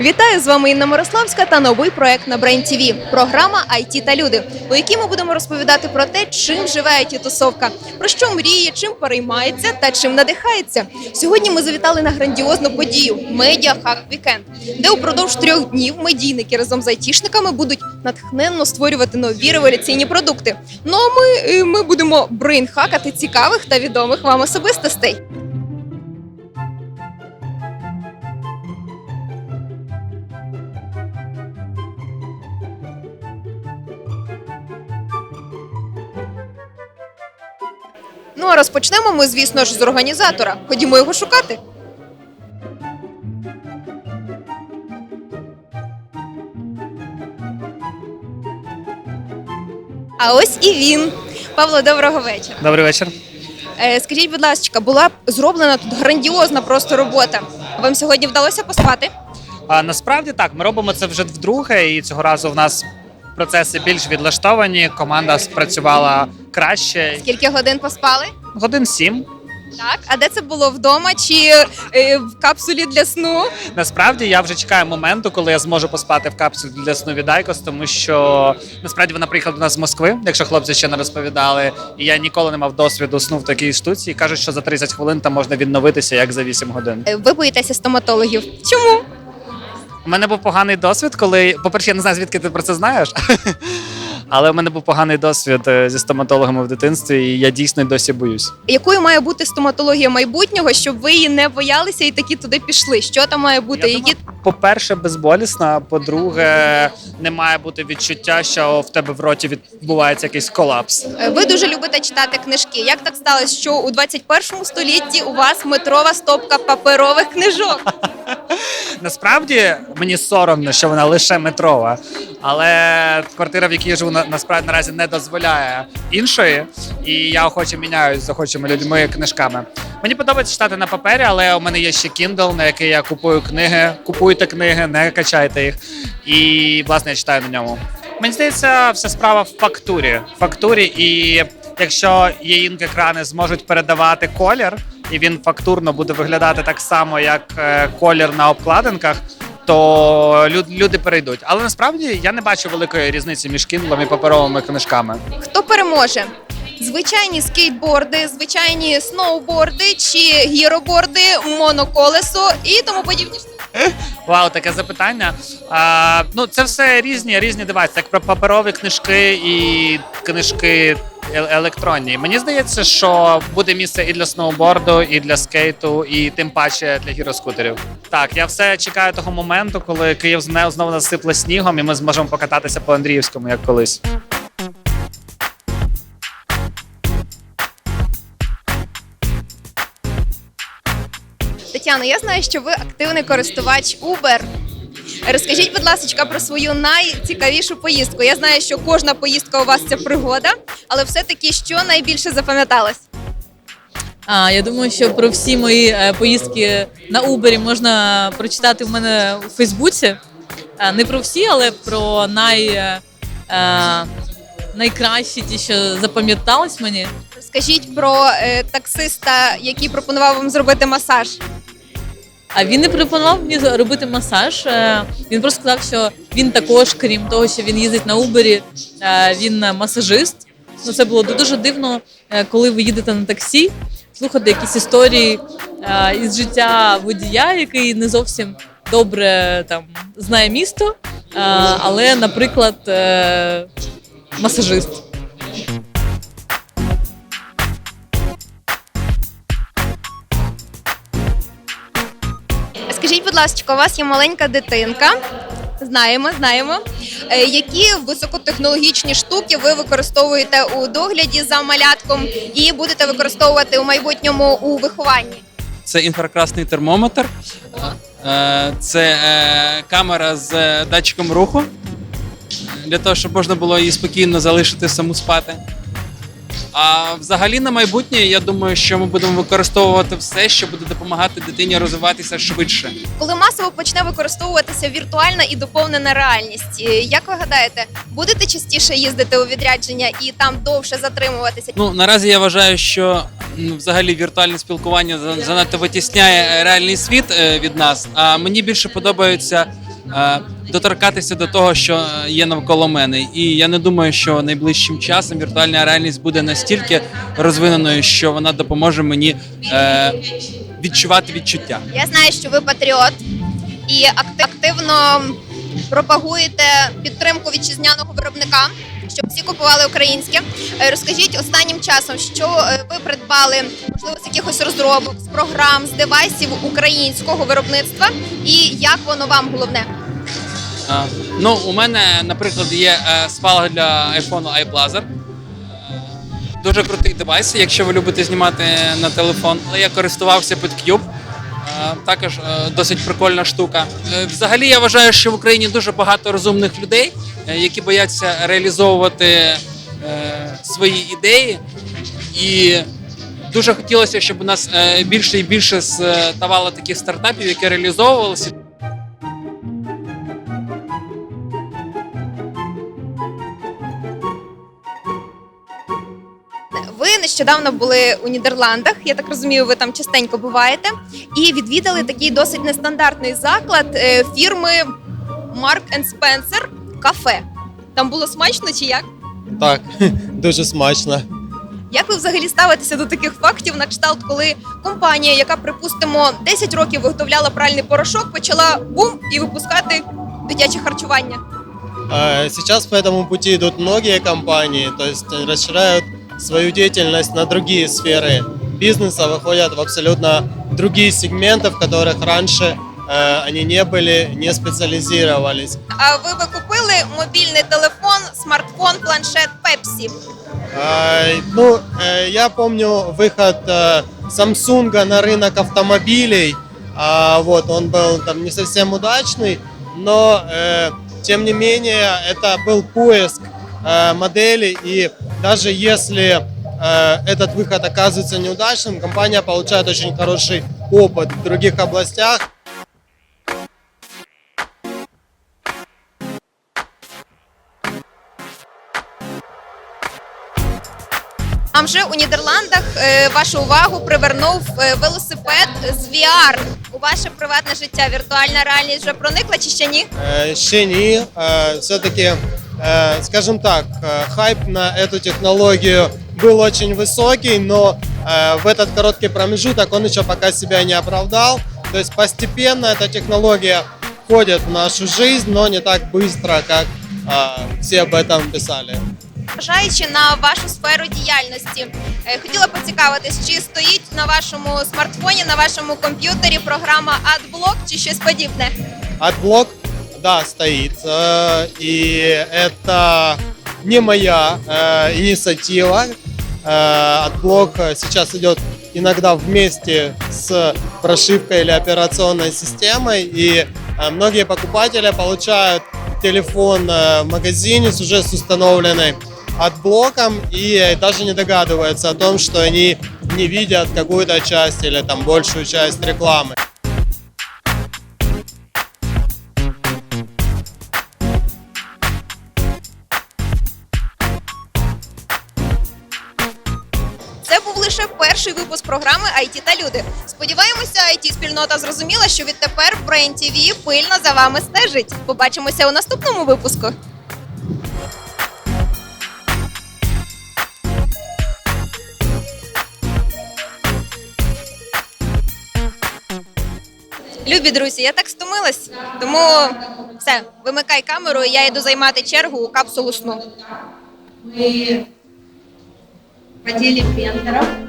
Вітаю з вами Інна Мирославська та новий проект на Brain TV. Програма IT та люди, у якій ми будемо розповідати про те, чим живе it тусовка про що мріє, чим переймається та чим надихається. Сьогодні ми завітали на грандіозну подію Медіа Хак Вікенд, де упродовж трьох днів медійники разом з айтішниками будуть натхненно створювати нові революційні продукти. Ну а ми, е, ми будемо брейнхакати цікавих та відомих вам особистостей. Ну а розпочнемо ми, звісно ж, з організатора. Ходімо його шукати. А ось і він. Павло, доброго вечора. Добрий вечір. Е, скажіть, будь ласка, була зроблена тут грандіозна просто робота. Вам сьогодні вдалося поспати? А насправді так, ми робимо це вже вдруге, і цього разу в нас процеси більш відлаштовані. Команда спрацювала краще. Скільки годин поспали? Годин сім. Так, а де це було вдома чи е, в капсулі для сну? Насправді я вже чекаю моменту, коли я зможу поспати в капсулі для сну від Айкос, тому що насправді вона приїхала до нас з Москви, якщо хлопці ще не розповідали. І я ніколи не мав досвіду сну в такій штуці. І кажуть, що за 30 хвилин там можна відновитися як за 8 годин. Е, Ви боїтеся стоматологів. Чому? У мене був поганий досвід, коли, по-перше, я не знаю, звідки ти про це знаєш. Але у мене був поганий досвід е, зі стоматологами в дитинстві, і я дійсно досі боюсь. Якою має бути стоматологія майбутнього, щоб ви її не боялися і такі туди пішли? Що там має бути? Я Які думаю, по-перше, безболісна. По-друге, не має бути відчуття, що в тебе в роті відбувається якийсь колапс. Ви дуже любите читати книжки? Як так сталося, що у 21 столітті у вас метрова стопка паперових книжок? Насправді мені соромно, що вона лише метрова. Але квартира, в якій я живу, на- насправді наразі не дозволяє іншої. І я охоче міняюсь з охочими людьми книжками. Мені подобається читати на папері, але у мене є ще Kindle, на який я купую книги. Купуйте книги, не качайте їх. І власне я читаю на ньому. Мені здається, вся справа в фактурі. Фактурі, і якщо є інк екрани зможуть передавати колір, і він фактурно буде виглядати так само, як е, колір на обкладинках. То люди перейдуть, але насправді я не бачу великої різниці між кіндлом і паперовими книжками. Хто переможе? Звичайні скейтборди, звичайні сноуборди чи гіроборди, моноколесо і тому подібні. Вау, таке запитання. А, ну, це все різні різні девайси, як про паперові книжки і книжки е- електронні. Мені здається, що буде місце і для сноуборду, і для скейту, і тим паче для гіроскутерів. Так, я все чекаю того моменту, коли Київ знову насипле снігом, і ми зможемо покататися по Андріївському, як колись. Тетяно, я знаю, що ви активний користувач Uber. Розкажіть, будь ласка, про свою найцікавішу поїздку. Я знаю, що кожна поїздка у вас це пригода, але все-таки що найбільше запам'яталось? А, я думаю, що про всі мої е, поїздки на Убері можна прочитати в мене у Фейсбуці. Не про всі, але про най, е, е, найкращі, ті, що запам'ятались мені. Розкажіть про е, таксиста, який пропонував вам зробити масаж. А він не пропонував мені робити масаж. е, Він просто сказав, що він також, крім того, що він їздить на Убері, е, він масажист. Ну, це було дуже дивно, е, коли ви їдете на таксі, слухати якісь історії із життя водія, який не зовсім добре там знає місто, але, наприклад, масажист. Скажіть, будь ласка, у вас є маленька дитинка. Знаємо, знаємо. Е, Які високотехнологічні штуки ви використовуєте у догляді за малятком і будете використовувати у майбутньому у вихованні? Це інфракрасний термометр, е, це е, камера з датчиком руху для того, щоб можна було її спокійно залишити саму спати. А взагалі на майбутнє я думаю, що ми будемо використовувати все, що буде допомагати дитині розвиватися швидше. Коли масово почне використовуватися віртуальна і доповнена реальність, е, як ви гадаєте, будете частіше їздити у відрядження і там довше затримуватися? Ну наразі я вважаю, що взагалі віртуальне спілкування занадто витісняє реальний світ е, від нас. А мені більше подобаються е, доторкатися до того, що є навколо мене. І я не думаю, що найближчим часом віртуальна реальність буде настільки розвиненою, що вона допоможе мені е, відчувати відчуття. Я знаю, що ви патріот і акти- активно пропагуєте підтримку вітчизняного виробника, щоб всі купували українське. Е, Розкажіть останнім часом, що е, ви придбали, можливо, з якихось розробок, з програм, з девайсів українського виробництва, і як воно вам головне? А, Ну, у мене, наприклад, є е, спалах для iPhone iPlazer. Е, Дуже крутий девайс, якщо ви любите знімати на телефон. Але я користувався PetCube. Е, Також е, досить прикольна штука. Е, Взагалі я вважаю, що в Україні дуже багато розумних людей, е, які бояться реалізовувати е, свої ідеї. І дуже хотілося, щоб у нас е, більше і більше ставало таких стартапів, які реалізовувалися. нещодавно були у Нідерландах. Я так розумію, ви там частенько буваєте, і відвідали такий досить нестандартний заклад е, фірми Mark Spencer кафе. Там було смачно чи як? Так, дуже смачно. Як ви взагалі ставитеся до таких фактів на кшталт, коли компанія, яка припустимо 10 років виготовляла пральний порошок, почала бум і випускати дитяче харчування? Э, Сейчас по этому пути идут многие компании, то есть э, расширяют свою деятельность на другие сферы бизнеса, выходят в абсолютно другие сегменты, в которых раньше э, они не были, не специализировались. А ви би купили мобільний телефон, смартфон, планшет Pepsi? Э, Ну, э, я помню выход э, Samsung на рынок автомобилей. А, Вот, он был там не совсем удачный, но э, тем не менее это был поиск э, модели, и даже если э, этот выход оказывается неудачным, компания получает очень хороший опыт в других областях. А вже у Нідерландах е, вашу увагу привернув е, велосипед з VR. У ваше приватне життя віртуальна реальність вже проникла чи ще ні? Э, Ще ні. Э, Все-таки, э, скажем так, э, хайп на эту технологию был очень высокий, но э, в этот короткий промежуток он еще пока себя не оправдал. То есть постепенно эта технология входит в нашу жизнь, но не так быстро, как э, все об этом писали. Зважаючи на вашу сферу діяльності, е, хотіла поцікавитись, чи стоїть на вашому смартфоні, на вашому комп'ютері програма AdBlock чи щось подібне? Отблок, да, стоит. э, И это не моя э, инициатива. Э, Отблок сейчас идет иногда вместе с прошивкой или операционной системой. И многие покупатели получают телефон в магазине с уже с установленной отблоком и даже не догадываются о том, что они не видят какую-то часть или там большую часть рекламы. Перший випуск програми IT та люди. Сподіваємося, it спільнота зрозуміла, що відтепер Brain TV пильно за вами стежить. Побачимося у наступному випуску. Любі друзі, я так стомилась, тому все, вимикай камеру, і я йду займати чергу у капсулу сну. мы водили пентеров.